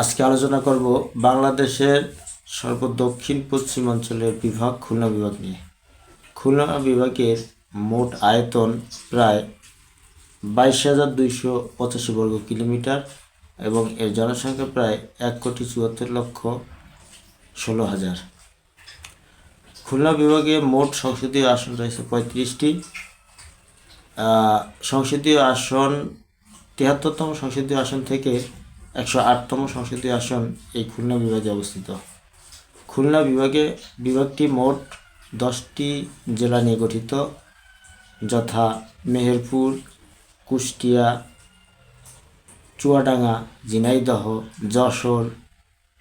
আজকে আলোচনা করব বাংলাদেশের সর্ব সর্বদক্ষিণ পশ্চিমাঞ্চলের বিভাগ খুলনা বিভাগ নিয়ে। খুলনা বিভাগের মোট আয়তন প্রায় বাইশ হাজার দুইশো পঁচাশি বর্গ কিলোমিটার এবং এর জনসংখ্যা প্রায় এক কোটি চুয়াত্তর লক্ষ ষোলো হাজার। খুলনা বিভাগে মোট সংসদীয় আসন রয়েছে পঁয়ত্রিশটি। সংসদীয় আসন তিয়াত্তরতম সংসদীয় আসন থেকে একশো আটতম সংসদীয় আসন এই খুলনা বিভাগে অবস্থিত। খুলনা বিভাগে, বিভাগটি মোট দশটি জেলা নিয়ে গঠিত, যথা মেহেরপুর, কুষ্টিয়া, চুয়াডাঙ্গা, ঝিনাইদহ, যশোর,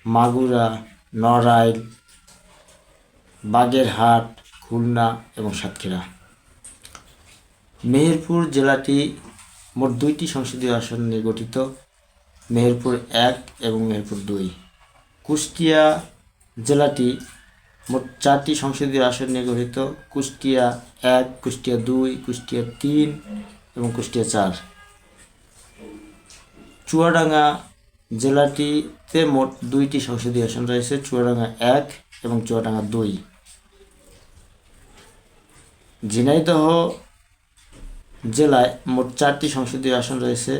মাগুরা, নড়াইল, বাগেরহাট, খুলনা এবং সাতক্ষীরা। মেহেরপুর জেলাটি মোট দুইটি সংসদীয় আসন নিয়ে গঠিত। মেহেরপুর এক এবং মেহেরপুর দুই। কুষ্টিয়া জেলাটি মোট চারটি সংসদীয় আসন নিয়ে গঠিত। কুষ্টিয়া এক, কুষ্টিয়া দুই, কুষ্টিয়া তিন এবং কুষ্টিয়া চার। চুয়াডাঙ্গা জেলাটিতে মোট দুইটি সংসদীয় আসন রয়েছে, চুয়াডাঙ্গা এক এবং চুয়াডাঙ্গা দুই। ঝিনাইদহ জেলায় মোট চারটি সংসদীয় আসন রয়েছে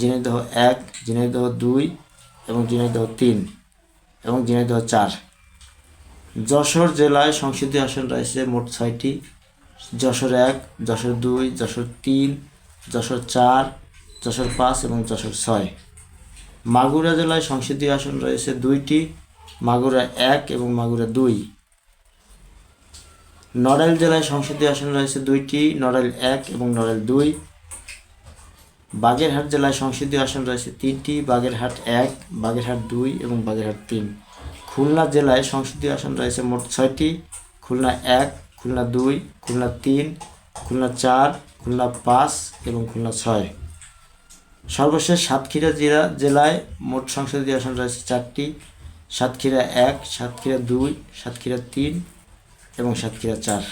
ঝিনাইদহ এক ঝিনাইদহ দুই এবং ঝিনাইদহ তিন এবং ঝিনাইদহ চার। যশোর জেলায় সংসদীয় আসন রয়েছে মোট ছয়টি। যশোর এক, যশোর দুই, যশোর তিন, যশোর চার, যশোর পাঁচ এবং যশোর ছয়। মাগুরা জেলায় সংসদীয় আসন রয়েছে দুইটি, মাগুরা এক এবং মাগুরা দুই। নড়াইল জেলায় সংসদীয় আসন রয়েছে দুইটি, নড়াইল এক এবং নড়াইল দুই। বাগেরহাট জেলায় সংসদীয় আসন রয়েছে তিনটি, বাগেরহাট এক, বাগেরহাট দুই এবং বাগেরহাট তিন। খুলনা জেলায় সংসদীয় আসন রয়েছে মোট ছয়টি, খুলনা এক, খুলনা দুই, খুলনা তিন, খুলনা চার, খুলনা পাঁচ এবং খুলনা ছয়। সর্বশেষ সাতক্ষীরা জেলা জেলায় মোট সংসদীয় আসন রয়েছে চারটি, সাতক্ষীরা এক, সাতক্ষীরা দুই, সাতক্ষীরা তিন এবং সাতক্ষীরা চার।